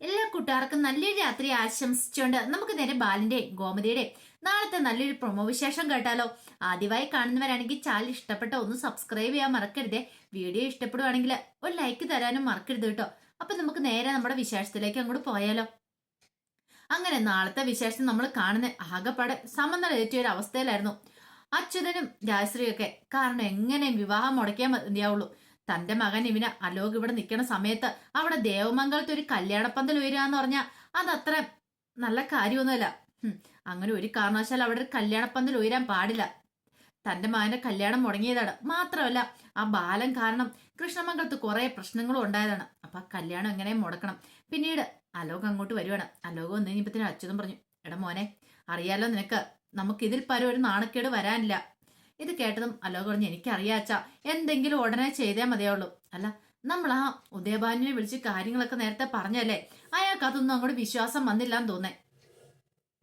എല്ലാ കൂട്ടുകാർക്കും നല്ലൊരു രാത്രി ആശംസിച്ചുകൊണ്ട് നമുക്ക് നേരെ ബാലിന്റെ ഗോമതിയുടെ നാളത്തെ നല്ലൊരു പ്രൊമോ വിശേഷം കേട്ടാലോ. ആദ്യമായി കാണുന്നവരാണെങ്കിൽ ചാനൽ ഇഷ്ടപ്പെട്ട ഒന്ന് സബ്സ്ക്രൈബ് ചെയ്യാൻ മറക്കരുതേ. വീഡിയോ ഇഷ്ടപ്പെടുവാണെങ്കിൽ ഒരു ലൈക്ക് തരാനും മറക്കരുത് കേട്ടോ. അപ്പൊ നമുക്ക് നേരെ നമ്മുടെ വിശേഷത്തിലേക്ക് അങ്ങോട്ട് പോയാലോ. അങ്ങനെ നാളത്തെ വിശേഷം നമ്മൾ കാണുന്ന ആകെപ്പാടെ സമനില തെറ്റിയ ഒരു അവസ്ഥയിലായിരുന്നു. അച്യുതനും രാജശ്രീയൊക്കെ കാരണം എങ്ങനെ വിവാഹം മുടക്കിയാൽ മതിയാവുള്ളൂ. തന്റെ മകൻ ഇവന് അലോക് ഇവിടെ നിൽക്കുന്ന സമയത്ത് അവിടെ ദേവമംഗലത്ത് ഒരു കല്യാണപ്പന്തൽ ഉയരാന്ന് പറഞ്ഞാൽ അതത്ര നല്ല കാര്യമൊന്നുമല്ല. അങ്ങനെ ഒരു കാരണവശാൽ അവിടെ ഒരു കല്യാണപ്പന്തൽ ഉയരാൻ പാടില്ല. തന്റെ മകന്റെ കല്യാണം മുടങ്ങിയതാണ്. മാത്രമല്ല ആ ബാലൻ കാരണം കൃഷ്ണമംഗലത്ത് കുറെ പ്രശ്നങ്ങളും ഉണ്ടായതാണ്. അപ്പൊ കല്യാണം എങ്ങനെ മുടക്കണം? പിന്നീട് അലോക് അങ്ങോട്ട് വരുവാണ്. അലോക് വന്നു കഴിഞ്ഞപ്പത്തിന് അച്യുതം പറഞ്ഞു എടാ മോനെ അറിയാലോ നിനക്ക്? നമുക്ക് ഇതിൽ പരം ഒരു നാണക്കേട് വരാനില്ല. ഇത് കേട്ടതും അലോക് പറഞ്ഞു എനിക്കറിയാച്ച എന്തെങ്കിലും ഉടനെ ചെയ്തേ മതിയാവുള്ളൂ. അല്ല നമ്മൾ ആ ഉദയഭാനുവിനെ വിളിച്ച് കാര്യങ്ങളൊക്കെ നേരത്തെ പറഞ്ഞല്ലേ? അയാൾക്ക് അതൊന്നും അങ്ങോട്ട് വിശ്വാസം വന്നില്ല എന്ന് തോന്നേ.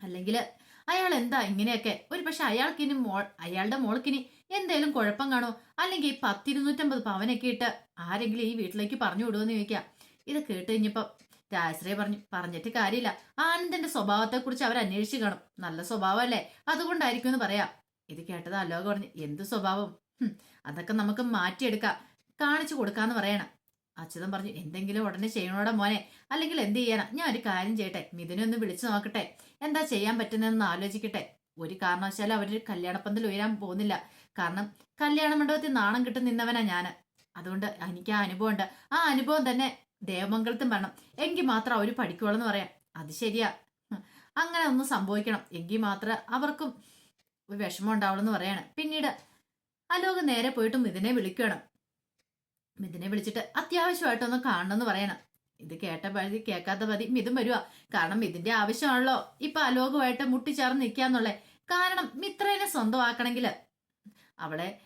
അല്ലെങ്കിൽ അയാൾ എന്താ ഇങ്ങനെയൊക്കെ? ഒരു പക്ഷെ അയാൾക്കിനി മോൾ അയാളുടെ മോൾക്കിനി എന്തേലും കുഴപ്പം കാണോ അല്ലെങ്കിൽ ഈ പത്തിരുന്നൂറ്റമ്പത് പവനൊക്കെ ഇട്ട് ആരെങ്കിലും ഈ വീട്ടിലേക്ക് പറഞ്ഞു വിടുമെന്ന് ചോദിക്കാം. ഇത് കേട്ട് കഴിഞ്ഞപ്പോ രാജശ്രീ പറഞ്ഞു പറഞ്ഞിട്ട് കാര്യമില്ല. ആനന്ദന്റെ സ്വഭാവത്തെ കുറിച്ച് അവർ അന്വേഷിച്ചു കാണും. നല്ല സ്വഭാവമല്ലേ? അതുകൊണ്ടായിരിക്കും എന്ന് പറയാം. ഇത് കേട്ടത് അലോക പറഞ്ഞു എന്ത് സ്വഭാവം? അതൊക്കെ നമുക്ക് മാറ്റിയെടുക്കാം. കാണിച്ചു കൊടുക്കാന്ന് പറയണം. അച്യുതൻ പറഞ്ഞു എന്തെങ്കിലും ഉടനെ ചെയ്യണോടെ മോനെ. അല്ലെങ്കിൽ എന്ത് ചെയ്യണം ഞാൻ ഒരു കാര്യം ചെയ്യട്ടെ. മിഥുനെ ഒന്ന് വിളിച്ചു നോക്കട്ടെ. എന്താ ചെയ്യാൻ പറ്റുന്നതെന്ന് ആലോചിക്കട്ടെ. ഒരു കാരണവശാലും അവരൊരു കല്യാണപ്പന്തൽ ഉയരാൻ പോകുന്നില്ല. കാരണം കല്യാണ മണ്ഡപത്തിൽ നാണം കിട്ടി നിന്നവനാ ഞാൻ അതുകൊണ്ട് എനിക്ക് ആ അനുഭവം ഉണ്ട് ആ അനുഭവം തന്നെ ദേവമംഗലത്തും വരണം. എങ്കിൽ മാത്രം അവർ പഠിക്കുള്ളൂ എന്ന് പറയാം. അത് ശരിയാ. അങ്ങനെ ഒന്ന് സംഭവിക്കണം. എങ്കിൽ മാത്രമേ അവർക്കും ഒരു വിഷമം ഉണ്ടാവുള്ളൂ എന്ന് പറയാണ്. പിന്നീട് അലോക് നേരെ പോയിട്ട് മിഥുനെ വിളിക്കണം മിഥുനെ വിളിച്ചിട്ട് അത്യാവശ്യമായിട്ടൊന്ന് കാണണമെന്ന് പറയണം. ഇത് കേട്ട പതി കേൾക്കാത്ത പതി മിഥുൻ വരുവാ. കാരണം മിഥുന്റെ ആവശ്യമാണല്ലോ. ഇപ്പൊ അലോകുമായിട്ട് മുട്ടിച്ചേർന്ന് നിൽക്കാന്നുള്ളേ. കാരണം മിത്രേനെ സ്വന്തമാക്കണമെങ്കിൽ അവളെ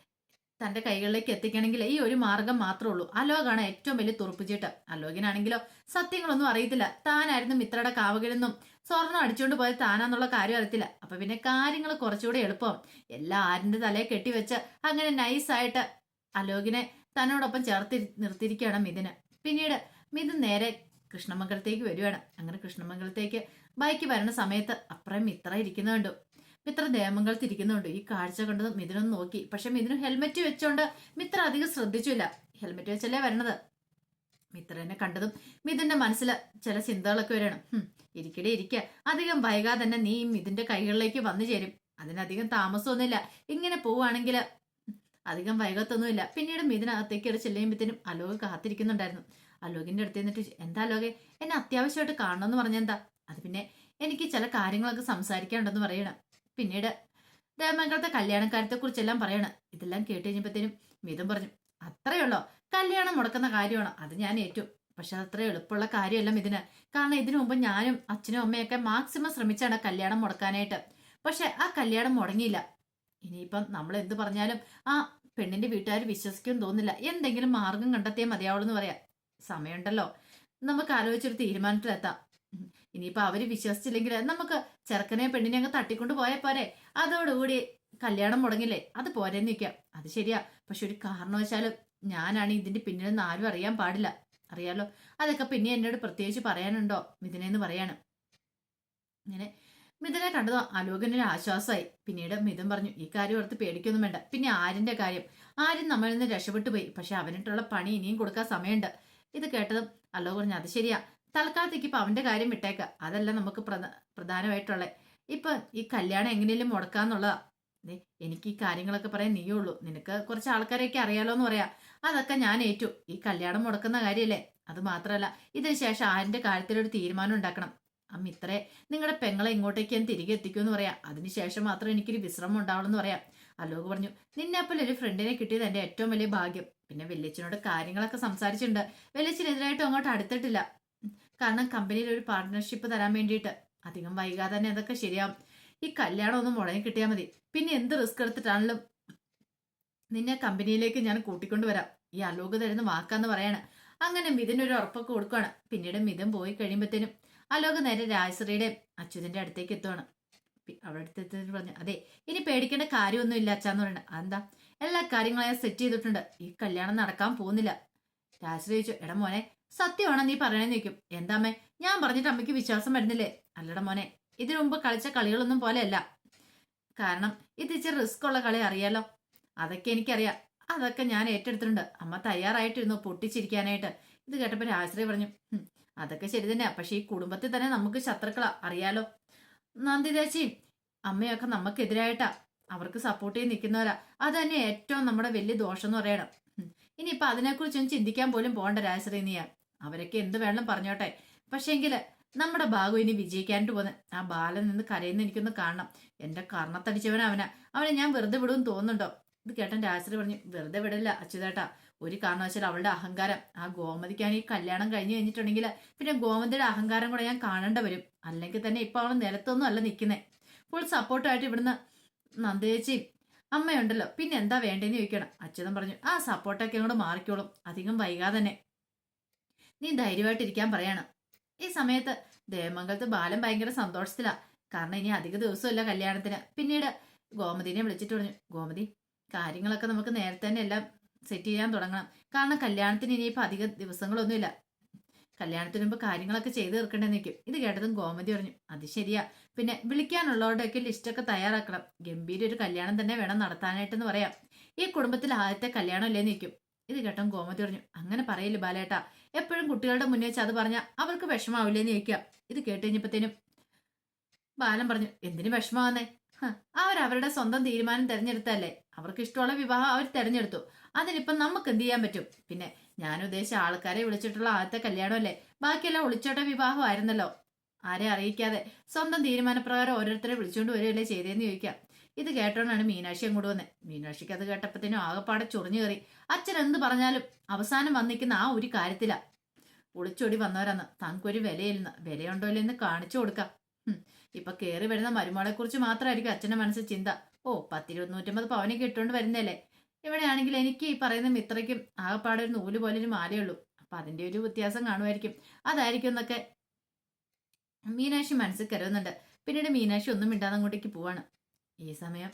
തന്റെ കൈകളിലേക്ക് എത്തിക്കണമെങ്കിൽ ഈ ഒരു മാർഗം മാത്രമേ ഉള്ളൂ. അലോകാണ് ഏറ്റവും വലിയ തുറപ്പിച്ചിട്ട് അലോകിനാണെങ്കിലോ സത്യങ്ങളൊന്നും അറിയത്തില്ല. താനായിരുന്നു മിത്രയുടെ കാവകിലെന്നും സ്വർണം അടിച്ചുകൊണ്ട് പോയത് താനാന്നുള്ള കാര്യം അറിയത്തില്ല. അപ്പൊ പിന്നെ കാര്യങ്ങൾ കുറച്ചുകൂടെ എളുപ്പം. എല്ലാം ആരിന്റെ തലയെ കെട്ടിവെച്ച് അങ്ങനെ നൈസായിട്ട് അലോകിനെ തന്നോടൊപ്പം ചേർത്തി നിർത്തിയിരിക്കുകയാണ് മിഥുന്. പിന്നീട് മിഥുൻ നേരെ കൃഷ്ണമംഗലത്തേക്ക് വരുവാണ്. അങ്ങനെ കൃഷ്ണമംഗലത്തേക്ക് ബൈക്ക് വരുന്ന സമയത്ത് അപ്പുറം മിത്ര ഇരിക്കുന്ന കണ്ടു. മിത്ര ദേമംഗൾ തിരിക്കുന്നുണ്ട്. ഈ കാഴ്ച കണ്ടത് മിഥുനും നോക്കി. പക്ഷെ മിഥുനും ഹെൽമെറ്റ് വെച്ചോണ്ട് മിത്ര അധികം ശ്രദ്ധിച്ചില്ല. ഹെൽമെറ്റ് വെച്ചല്ലേ വരണത്? മിത്രനെ കണ്ടതും മിഥുന്റെ മനസ്സിൽ ചില ചിന്തകളൊക്കെ വരണം ഇരിക്കടെ ഇരിക്ക. അധികം വൈകാതെ തന്നെ നീ മിഥുന്റെ കൈകളിലേക്ക് വന്നു ചേരും. അതിനധികം താമസമൊന്നുമില്ല ഇങ്ങനെ പോവുകയാണെങ്കിൽ അധികം വൈകത്തൊന്നുമില്ല. പിന്നീട് മിഥുനകത്തേക്ക് ഒരു ചെല്ലുമ്പോഴത്തേനും അലോക് കാത്തിരിക്കുന്നുണ്ടായിരുന്നു. അലോകിന്റെ അടുത്ത് നിന്നിട്ട് എന്താ അലോകെ? എന്നെ അത്യാവശ്യമായിട്ട് കാണണമെന്ന് പറഞ്ഞെന്താ അത് പിന്നെ എനിക്ക് ചില കാര്യങ്ങളൊക്കെ സംസാരിക്കാനുണ്ടെന്ന് പറയണം. പിന്നീട് ദേവമംഗലത്തെ കല്യാണക്കാരത്തെ കുറിച്ചെല്ലാം പറയണം. ഇതെല്ലാം കേട്ട് കഴിഞ്ഞപ്പോഴത്തേനും മിഥുൻ പറഞ്ഞു അത്രയുള്ളോ കല്യാണം മുടക്കുന്ന കാര്യമാണ്? അത് ഞാൻ ഏറ്റു. പക്ഷെ അത് അത്ര എളുപ്പമുള്ള കാര്യമല്ല ഇതിന് കാരണം ഇതിനു മുമ്പ് ഞാനും അച്ഛനും അമ്മയൊക്കെ മാക്സിമം ശ്രമിച്ചാണ് കല്യാണം മുടക്കാനായിട്ട്. പക്ഷെ ആ കല്യാണം മുടങ്ങിയില്ല. ഇനിയിപ്പം നമ്മൾ എന്ത് പറഞ്ഞാലും ആ പെണ്ണിന്റെ വീട്ടുകാർ വിശ്വസിക്കും തോന്നില്ല എന്തെങ്കിലും മാർഗം കണ്ടെത്തിയേ മതിയാവുള്ളൂ എന്ന് പറയാം. സമയമുണ്ടല്ലോ. നമുക്ക് ആലോചിച്ചൊരു തീരുമാനത്തിലെത്താം. ഉം. ഇനിയിപ്പോ അവർ വിശ്വസിച്ചില്ലെങ്കിൽ നമുക്ക് ചെറുക്കനെ പെണ്ണിനെ അങ്ങ് തട്ടിക്കൊണ്ട് പോയാൽ പോരെ. അതോടുകൂടി കല്യാണം മുടങ്ങില്ലേ? അത് പോരെ നിൽക്കാം അത് ശരിയാ. പക്ഷെ ഒരു കാരണവശാലും ഞാനാണ് ഇതിന്റെ പിന്നിലെന്ന് ആരും അറിയാൻ പാടില്ല. അറിയാലോ? അതൊക്കെ പിന്നെ എന്നോട് പ്രത്യേകിച്ച് പറയാനുണ്ടോ? മിഥുനെന്ന് പറയാണ്. ഇങ്ങനെ മിഥുനെ കണ്ടതോ അലോകനൊരു ആശ്വാസമായി. പിന്നീട് മിഥുൻ പറഞ്ഞു ഈ കാര്യം ഓർത്ത് പേടിക്കൊന്നും വേണ്ട. പിന്നെ ആരിന്റെ കാര്യം. ആരും നമ്മളിൽ നിന്ന് രക്ഷപ്പെട്ടു പോയി. പക്ഷെ അവനിട്ടുള്ള പണി ഇനിയും കൊടുക്കാൻ സമയമുണ്ട്. ഇത് കേട്ടതും അലോക് പറഞ്ഞു അത് ശരിയാ. തൽക്കാലത്തേക്ക് ഇപ്പൊ അവന്റെ കാര്യം വിട്ടേക്ക. അതല്ല നമുക്ക് പ്രധ- പ്രധാനമായിട്ടുള്ളത് ഇപ്പൊ ഈ കല്യാണം എങ്ങനെയും മുടക്കാന്നുള്ളതാ. എനിക്ക് ഈ കാര്യങ്ങളൊക്കെ പറയാൻ നീയേ ഉള്ളൂ. നിനക്ക് കുറച്ച് ആൾക്കാരെയൊക്കെ അറിയാലോ എന്ന് പറയാ. അതൊക്കെ ഞാൻ ഏറ്റു. ഈ കല്യാണം മുടക്കുന്ന കാര്യമല്ലേ അത് മാത്രമല്ല ഇതിന് ശേഷം ആരിന്റെ കാര്യത്തിലൊരു തീരുമാനം ഉണ്ടാക്കണം. അമ്മ ഇത്രേ നിങ്ങളുടെ പെങ്ങളെ ഇങ്ങോട്ടേക്ക് ഞാൻ തിരികെ എത്തിക്കുമെന്ന് പറയാം. അതിനുശേഷം മാത്രം എനിക്കൊരു വിശ്രമം ഉണ്ടാവുള്ളൂ എന്ന് പറയാം. അലോക് പറഞ്ഞു നിന്നെപ്പോലെ ഒരു ഫ്രണ്ടിനെ കിട്ടിയത് എന്റെ ഏറ്റവും വലിയ ഭാഗ്യം. പിന്നെ വെല്ലിച്ചനോട് കാര്യങ്ങളൊക്കെ സംസാരിച്ചിട്ടുണ്ട്. വെല്ലിച്ചിനെതിരായിട്ടും അങ്ങോട്ട് അടുത്തിട്ടില്ല. കാരണം കമ്പനിയിൽ ഒരു പാർട്ട്ണർഷിപ്പ് തരാൻ വേണ്ടിയിട്ട്. അധികം വൈകാതെ തന്നെ അതൊക്കെ ശരിയാവും. ഈ കല്യാണം ഒന്ന് മുടങ്ങി കിട്ടിയാൽ മതി. പിന്നെ എന്ത് റിസ്ക് എടുത്തിട്ടാണെങ്കിലും നിന്നെ കമ്പനിയിലേക്ക് ഞാൻ കൂട്ടിക്കൊണ്ട് വരാം. ഈ അലോക് തരുന്ന വാക്കാന്ന് പറയാണ്. അങ്ങനെ മിഥുൻ ഒരു ഉറപ്പൊക്കെ കൊടുക്കുകയാണ് പിന്നീട് മിഥുൻ പോയി കഴിയുമ്പോഴത്തേനും അലോക് നേരെ രാജശ്രീയുടെ അച്യുതന്റെ അടുത്തേക്ക് എത്തുവാണ്. അവിടെ അടുത്തെത്തിയിട്ട് പറഞ്ഞു അതെ ഇനി പേടിക്കേണ്ട കാര്യമൊന്നും ഇല്ല അച്ഛാന്ന് പറയണ അതെന്താ? എല്ലാ കാര്യങ്ങളും ഞാൻ സെറ്റ് ചെയ്തിട്ടുണ്ട്. ഈ കല്യാണം നടക്കാൻ പോകുന്നില്ല. രാജശ്രീ ചോദിച്ചു എടാ മോനെ സത്യമാണോ നീ പറയണെന്ന് ചോദിക്കും. എന്താമ്മേ ഞാൻ പറഞ്ഞിട്ട് അമ്മയ്ക്ക് വിശ്വാസം വരുന്നില്ലേ? അല്ലട മോനെ ഇതിനു മുമ്പ് കളിച്ച കളികളൊന്നും പോലെയല്ല. കാരണം ഇത് ഇച്ചിരി റിസ്ക് ഉള്ള കളി അറിയാലോ. അതൊക്കെ എനിക്കറിയാം. അതൊക്കെ ഞാൻ ഏറ്റെടുത്തിട്ടുണ്ട്. അമ്മ തയ്യാറായിട്ടിരുന്നു പൊട്ടിച്ചിരിക്കാനായിട്ട്. ഇത് കേട്ടപ്പോൾ രാശ്രീ പറഞ്ഞു. അതൊക്കെ ശരി തന്നെയാ പക്ഷെ ഈ കുടുംബത്തിൽ തന്നെ നമുക്ക് ശത്രുക്കളാ. അറിയാലോ. നന്ദി നന്ദിതേച്ചിയും അമ്മയൊക്കെ നമുക്കെതിരായിട്ടാ. അവർക്ക് സപ്പോർട്ട് ചെയ്ത് നിൽക്കുന്നവരാ. അത് തന്നെ ഏറ്റവും നമ്മുടെ വലിയ ദോഷം എന്ന് പറയണം. ഇനിയിപ്പോൾ ഇനിയിപ്പൊ അതിനെക്കുറിച്ചൊന്നും ചിന്തിക്കാൻ പോലും പോകണ്ട രാശ്രീ നീയാ. അവരൊക്കെ എന്ത് വേണം പറഞ്ഞോട്ടെ. പക്ഷെങ്കിൽ നമ്മുടെ ഭാഗം ഇനി വിജയിക്കാനായിട്ട് പോന്നെ ആ ബാലൻ നിന്ന് കരയുന്ന എനിക്കൊന്ന് കാണണം. എന്റെ കർണത്തടിച്ചവൻ അവനാ. അവനെ ഞാൻ വെറുതെ വിടുമെന്ന് തോന്നുന്നുണ്ടോ? ഇത് കേട്ടൻ രാശ്രീ പറഞ്ഞു വെറുതെ വിടില്ല അച്യുതേട്ടാ. ഒരു കാരണവശാൽ അവളുടെ അഹങ്കാരം. ആ ഗോമതിക്കാണ് ഈ കല്യാണം കഴിഞ്ഞു കഴിഞ്ഞിട്ടുണ്ടെങ്കിൽ പിന്നെ ഗോമതിയുടെ അഹങ്കാരം കൂടെ ഞാൻ കാണേണ്ട വരും. അല്ലെങ്കിൽ തന്നെ ഇപ്പൊ അവൾ നിലത്തൊന്നും അല്ല നിൽക്കുന്നേ. ഫുൾ സപ്പോർട്ടായിട്ട് ഇവിടുന്ന് നന്ദേച്ചിയും അമ്മയുണ്ടല്ലോ. പിന്നെ എന്താ വേണ്ടെന്ന് ചോദിക്കണം. അച്യുതൻ പറഞ്ഞു ആ സപ്പോർട്ടൊക്കെ അങ്ങോട്ട് മാറിക്കോളും. അധികം വൈകാതെ തന്നെ. നീ ധൈര്യമായിട്ടിരിക്കാൻ പറയണം. ഈ സമയത്ത് ദേവമംഗലത്ത് ബാലൻ ഭയങ്കര സന്തോഷത്തിലാ. കാരണം ഇനി അധിക ദിവസമല്ല കല്യാണത്തിന്. പിന്നീട് ഗോമതിനെ വിളിച്ചിട്ട് പറഞ്ഞു ഗോമതി കാര്യങ്ങളൊക്കെ നമുക്ക് നേരത്തെ തന്നെ എല്ലാം സെറ്റ് ചെയ്യാൻ തുടങ്ങണം. കാരണം കല്യാണത്തിന് ഇനിയിപ്പോൾ അധിക ദിവസങ്ങളൊന്നുമില്ല. കല്യാണത്തിന് മുമ്പ് കാര്യങ്ങളൊക്കെ ചെയ്തു തീർക്കേണ്ടെന്ന് നിൽക്കും ഇത് കേട്ടതും ഗോമതി പറഞ്ഞു അത് ശരിയാ. പിന്നെ വിളിക്കാനുള്ളവരുടെയൊക്കെ ലിസ്റ്റൊക്കെ തയ്യാറാക്കണം. ഗംഭീര ഒരു കല്യാണം തന്നെ വേണം നടത്താനായിട്ടെന്ന് പറയാം. ഈ കുടുംബത്തിൽ ആദ്യത്തെ കല്യാണം അല്ലേ നിൽക്കും ഇത് കേട്ടോ ഗോമതി പറഞ്ഞു അങ്ങനെ പറയില്ല ബാലേട്ട. എപ്പോഴും കുട്ടികളുടെ മുന്നേ വെച്ച് അത് പറഞ്ഞാൽ അവർക്ക് വിഷമാവില്ലേന്ന് ചോദിക്കാം. ഇത് കേട്ട് കഴിഞ്ഞപ്പത്തേനും ബാലൻ പറഞ്ഞു എന്തിനു വിഷമാവുന്നേ അവരവരുടെ സ്വന്തം തീരുമാനം തെരഞ്ഞെടുത്തല്ലേ അവർക്ക് ഇഷ്ടമുള്ള വിവാഹം അവർ തെരഞ്ഞെടുത്തു. അതിനിപ്പം നമുക്ക് എന്ത് ചെയ്യാൻ പറ്റും? പിന്നെ ഞാൻ ഉദ്ദേശിച്ച ആൾക്കാരെ വിളിച്ചിട്ടുള്ള ആദ്യത്തെ കല്യാണമല്ലേ? ബാക്കിയെല്ലാം ഒളിച്ചോട്ട വിവാഹമായിരുന്നല്ലോ. ആരെ അറിയിക്കാതെ സ്വന്തം തീരുമാനപ്രകാരം ഓരോരുത്തരെ വിളിച്ചുകൊണ്ട് വരികയല്ലേ ചെയ്തതെന്ന് ചോദിക്കാം. ഇത് കേട്ടോണ്ടാണ് മീനാക്ഷി അങ്ങോട്ട് വന്നത് മീനാക്ഷിക്ക് അത് കേട്ടപ്പോഴത്തേനും ആകെപ്പാടെ ചൊറിഞ്ഞു കയറി. അച്ഛൻ എന്ത് പറഞ്ഞാലും അവസാനം വന്നിരിക്കുന്ന ആ ഒരു കാര്യത്തിലാ. ഒളിച്ചോടി വന്നവരാന്ന്. തനിക്കൊരു വിലയില്ലെന്ന്. വിലയുണ്ടോ ഇല്ലെന്ന് കാണിച്ചു കൊടുക്കാം. ഇപ്പൊ കയറി വരുന്ന മരുമകളെ കുറിച്ച് മാത്രമായിരിക്കും അച്ഛന്റെ മനസ്സിൽ ചിന്ത. ഓ പത്തിരുപത്തിനൂറ്റമ്പത് പവനെ ഇട്ടുകൊണ്ട് വരുന്നല്ലേ ഇവിടെയാണെങ്കിൽ എനിക്ക് ഈ പറയുന്ന മിത്രയ്ക്കും ആകെപ്പാടെ ഒരു നൂൽ പോലെ ഒരു മാലയുള്ളൂ അപ്പൊ അതിന്റെ ഒരു വ്യത്യാസം കാണുമായിരിക്കും. അതായിരിക്കും എന്നൊക്കെ മീനാക്ഷി മനസ്സിൽ കരുതുന്നുണ്ട്. പിന്നീട് മീനാക്ഷി ഒന്നും മിണ്ടാതെ അങ്ങോട്ടേക്ക് പോവാണ്. ഈ സമയം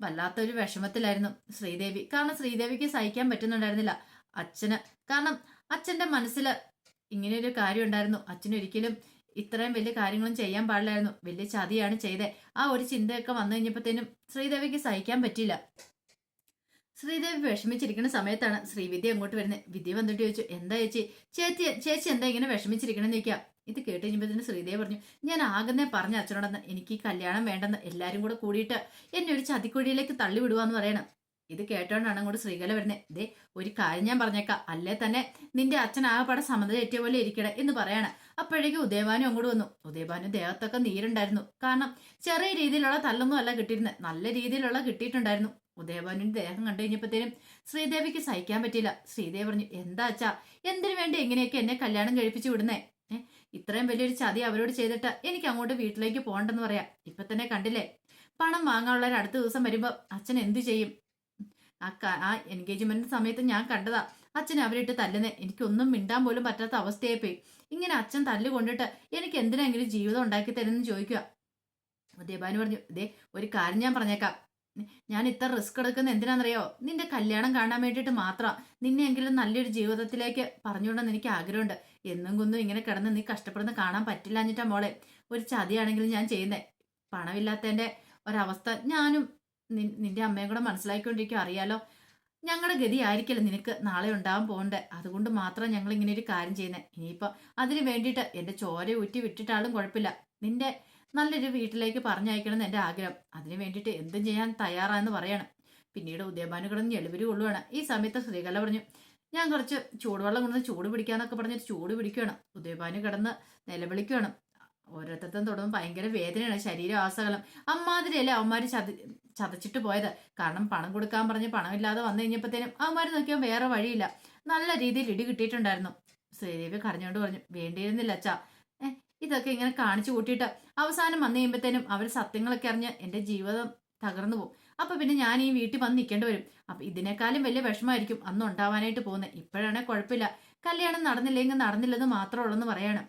വല്ലാത്തൊരു വിഷമത്തിലായിരുന്നു ശ്രീദേവി. കാരണം ശ്രീദേവിക്ക് സഹിക്കാൻ പറ്റുന്നുണ്ടായിരുന്നില്ല. അച്ഛന് കാരണം അച്ഛന്റെ മനസ്സിൽ ഇങ്ങനെ ഒരു കാര്യം ഉണ്ടായിരുന്നു. അച്ഛനൊരിക്കലും ഇത്രയും വലിയ കാര്യങ്ങളും ചെയ്യാൻ പാടില്ലായിരുന്നു. വലിയ ചതിയാണ് ചെയ്തത് ആ ഒരു ചിന്തയൊക്കെ വന്നു കഴിഞ്ഞപ്പോഴത്തേനും ശ്രീദേവിക്ക് സഹിക്കാൻ പറ്റിയില്ല. ശ്രീദേവി വിഷമിച്ചിരിക്കുന്ന സമയത്താണ് ശ്രീവിദ്യ അങ്ങോട്ട് വരുന്നത്. വിദ്യ വന്നിട്ട് ചോദിച്ചു എന്താ ചേച്ചി? ചേച്ചി ചേച്ചി എന്താ ഇങ്ങനെ വിഷമിച്ചിരിക്കണമെന്ന് ചോദിക്കാം ഇത് കേട്ട് കഴിഞ്ഞപ്പോഴത്തേന് ശ്രീദേവി പറഞ്ഞു ഞാൻ ആകുന്നേ പറഞ്ഞ അച്ഛനോടെന്ന് എനിക്ക് ഈ കല്യാണം വേണ്ടെന്ന് എല്ലാരും കൂടെ കൂടിയിട്ട് എന്നെ ഒരു ചതിക്കുഴിയിലേക്ക് തള്ളി വിടുവാന്ന് പറയണം. ഇത് കേട്ടോണ്ടാണ് അങ്ങോട്ട് ശ്രീകല വരുന്നത് ദേ ഒരു കാര്യം ഞാൻ പറഞ്ഞേക്കാം. അല്ലേ തന്നെ നിന്റെ അച്ഛൻ ആകെപ്പാടെ സമത തെറ്റിയ പോലെ ഇരിക്കണേ എന്ന് പറയാണ്. അപ്പോഴേക്കും ഉദയഭാനു അങ്ങോട്ട് വന്നു. ഉദയഭാനു ദേഹത്തൊക്കെ നീരുണ്ടായിരുന്നു. കാരണം ചെറിയ രീതിയിലുള്ള തല്ലൊന്നും അല്ല കിട്ടിയിരുന്നത് നല്ല രീതിയിലുള്ള കിട്ടിയിട്ടുണ്ടായിരുന്നു. ഉദയഭാനുവിന്റെ ദേഹം കണ്ടു കഴിഞ്ഞപ്പോഴത്തേനും ശ്രീദേവിക്ക് സഹിക്കാൻ പറ്റിയില്ല. ശ്രീദേവി പറഞ്ഞു എന്താ അച്ഛാ? എന്തിനു വേണ്ടി എങ്ങനെയൊക്കെ എന്നെ കല്യാണം കഴിപ്പിച്ചു വിടുന്നേ? ഇത്രയും വലിയൊരു ചതി അവരോട് ചെയ്തിട്ട് എനിക്ക് അങ്ങോട്ട് വീട്ടിലേക്ക് പോകണ്ടെന്ന് പറയാം. ഇപ്പൊ തന്നെ കണ്ടില്ലേ? പണം വാങ്ങാനുള്ളവർ അടുത്ത ദിവസം വരുമ്പോ അച്ഛൻ എന്തു ചെയ്യും? ആ ആ എൻഗേജ്മെന്റ് സമയത്ത് ഞാൻ കണ്ടതാ. അച്ഛൻ അവരിട്ട് തല്ലുന്നേ. എനിക്കൊന്നും മിണ്ടാൻ പോലും പറ്റാത്ത അവസ്ഥയായി പോയി ഇങ്ങനെ അച്ഛൻ തല്ല് കൊണ്ടിട്ട് എനിക്ക് എന്തിനെങ്കിലും ജീവിതം ഉണ്ടാക്കി തരുമെന്ന് ചോദിക്കുക ദേബാനു പറഞ്ഞു ഇതേ ഒരു കാര്യം ഞാൻ പറഞ്ഞേക്കാം. ഞാൻ ഇത്ര റിസ്ക് എടുക്കുന്ന എന്തിനാണെന്നറിയോ? നിന്റെ കല്യാണം കാണാൻ വേണ്ടിയിട്ട് മാത്രം നിന്നെങ്കിലും നല്ലൊരു ജീവിതത്തിലേക്ക് പറഞ്ഞുകൊണ്ടെന്ന് എനിക്ക് ആഗ്രഹമുണ്ട്. എന്നും കുന്നും ഇങ്ങനെ കിടന്ന് നീ കഷ്ടപ്പെടുന്ന കാണാൻ പറ്റില്ല എന്നിട്ടാ മോളെ. ഒരു ചതിയാണെങ്കിലും ഞാൻ ചെയ്യുന്നേ. പണമില്ലാത്തതിന്റെ ഒരവസ്ഥ ഞാനും നിന്റെ അമ്മയും കൂടെ മനസ്സിലാക്കിക്കൊണ്ടിരിക്കും അറിയാലോ? ഞങ്ങളുടെ ഗതി ആയിരിക്കില്ല നിനക്ക് നാളെ ഉണ്ടാവാൻ പോകണ്ടേ? അതുകൊണ്ട് മാത്രം ഞങ്ങൾ ഇങ്ങനെ ഒരു കാര്യം ചെയ്യുന്നത് ഇനിയിപ്പോ അതിന് വേണ്ടിയിട്ട് എന്റെ ചോര ഊറ്റി വിട്ടിട്ടാളും കുഴപ്പമില്ല. നിന്റെ നല്ലൊരു വീട്ടിലേക്ക് പറഞ്ഞയക്കണം എന്ന് എന്റെ ആഗ്രഹം. അതിനു വേണ്ടിയിട്ട് എന്തും ചെയ്യാൻ തയ്യാറാണെന്ന് പറയാണ്. പിന്നീട് ഉദയഭാനു കിടന്ന് കൊള്ളുവാണ് ഈ സമയത്ത് ശ്രീകല പറഞ്ഞു ഞാൻ കുറച്ച് ചൂടുവെള്ളം കൊണ്ടുവന്ന് ചൂട് പിടിക്കാന്നൊക്കെ പറഞ്ഞിട്ട് ചൂട് പിടിക്കുകയാണ് ഉദയഭാനു കിടന്ന് നിലവിളിക്കുകയാണ് ഓരോരുത്തരും തുടങ്ങും ഭയങ്കര വേദനയാണ്. ശരീരം ആസകലം അമ്മാതിരിയല്ലേ അവന്മാർ ചതി ചതച്ചിട്ട് പോയത്. കാരണം പണം കൊടുക്കാൻ പറഞ്ഞ് പണമില്ലാതെ വന്നു കഴിഞ്ഞപ്പോഴത്തേനും അവന്മാർ നോക്കിയാൽ വേറെ വഴിയില്ല. നല്ല രീതിയിൽ ഇടി കിട്ടിയിട്ടുണ്ടായിരുന്നു. ശ്രീദേവി കരഞ്ഞുകൊണ്ട് പറഞ്ഞു വേണ്ടിയിരുന്നില്ല അച്ഛാ. ഇതൊക്കെ ഇങ്ങനെ കാണിച്ചു കൂട്ടിയിട്ട് അവസാനം വന്നു കഴിയുമ്പോഴത്തേനും അവർ സത്യങ്ങളൊക്കെ അറിഞ്ഞ് എന്റെ ജീവിതം തകർന്നു പോകും. അപ്പൊ പിന്നെ ഞാൻ ഈ വീട്ടിൽ വന്ന് നിൽക്കേണ്ടി വരും. അപ്പൊ ഇതിനേക്കാളും വലിയ വിഷമമായിരിക്കും അന്ന് ഉണ്ടാവാനായിട്ട് പോകുന്നത് ഇപ്പോഴാണെങ്കിൽ കുഴപ്പമില്ല. കല്യാണം നടന്നില്ലെങ്കിൽ നടന്നില്ലെന്ന് മാത്രമേ ഉള്ളെന്ന് പറയാണ്.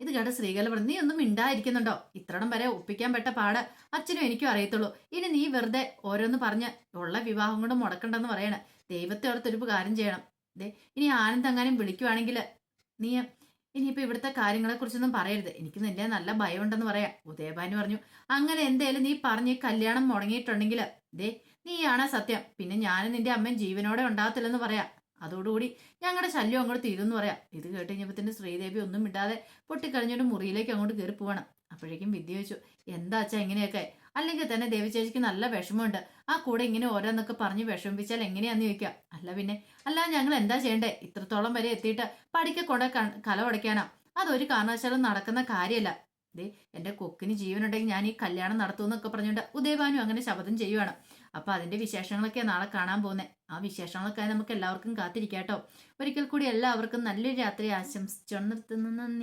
ഇത് കേട്ട സ്ത്രീകൾ പറഞ്ഞു നീ ഒന്നും മിണ്ടായിരിക്കുന്നുണ്ടോ? ഇത്രയും വരെ ഒപ്പിക്കാൻ പെട്ട പാട് അച്ഛനും എനിക്കും അറിയത്തുള്ളൂ. ഇനി നീ വെറുതെ ഓരോന്ന് പറഞ്ഞ് ഉള്ള വിവാഹം കൊണ്ട് മുടക്കണ്ടെന്ന് പറയണ. ദൈവത്തെ ഓർത്തൊരു കാര്യം ചെയ്യണം. ദേ ഇനി ആനന്ദെങ്ങാനും വിളിക്കുവാണെങ്കിൽ നീ ഇനിയിപ്പോൾ ഇവിടുത്തെ കാര്യങ്ങളെ കുറിച്ചൊന്നും പറയരുത്. എനിക്ക് നിന്നെ നല്ല ഭയം ഉണ്ടെന്ന് പറയാം. ഉദയഭാനു പറഞ്ഞു അങ്ങനെ എന്തേലും നീ പറഞ്ഞ് കല്യാണം മുടങ്ങിയിട്ടുണ്ടെങ്കിൽ ദേ നീയാണ് സത്യം. പിന്നെ ഞാനും നിന്റെ അമ്മയും ജീവനോടെ ഉണ്ടാകത്തില്ലെന്ന് പറയാം. അതോടുകൂടി ഞങ്ങളുടെ ശല്യം അങ്ങോട്ട് തീരുമെന്ന് പറയാം. ഇത് കേട്ട് കഴിഞ്ഞപ്പത്തിന് ശ്രീദേവി ഒന്നും ഇടാതെ പൊട്ടിക്കഴിഞ്ഞോണ്ട് മുറിയിലേക്ക് അങ്ങോട്ട് കയറി പോവണം. അപ്പോഴേക്കും വിദ്യ ചോദിച്ചു എന്താ അച്ഛാ ഇങ്ങനെയൊക്കെ? അല്ലെങ്കിൽ തന്നെ ദേവി ചേച്ചിക്ക് നല്ല വിഷമമുണ്ട്. ആ കൂടെ ഇങ്ങനെ ഓരോന്നൊക്കെ പറഞ്ഞ് വിഷമിപ്പിച്ചാൽ എങ്ങനെയാന്ന് ചോദിക്കാം അല്ല പിന്നെ അല്ല ഞങ്ങൾ എന്താ ചെയ്യണ്ടേ? ഇത്രത്തോളം വരെ എത്തിയിട്ട് പഠിക്ക കൊണ്ട കല ഉടയ്ക്കാനാ. അതൊരു കാരണവശാലും നടക്കുന്ന കാര്യമല്ല. ദേ എന്റെ കൊക്കിന് ജീവനുണ്ടെങ്കിൽ ഞാൻ ഈ കല്യാണം നടത്തുമെന്നൊക്കെ പറഞ്ഞുകൊണ്ട് ഉദയഭാനു അങ്ങനെ ശബ്ദം ചെയ്യുവാണ്. അപ്പൊ അതിന്റെ വിശേഷങ്ങളൊക്കെ നാളെ കാണാൻ പോകുന്നത് ആ വിശേഷങ്ങളൊക്കെ നമുക്ക് എല്ലാവർക്കും കാത്തിരിക്കാട്ടോ. ഒരിക്കൽ കൂടി എല്ലാവർക്കും നല്ലൊരു രാത്രി ആശംസിച്ചു നിർത്തുന്നു. നന്ദി.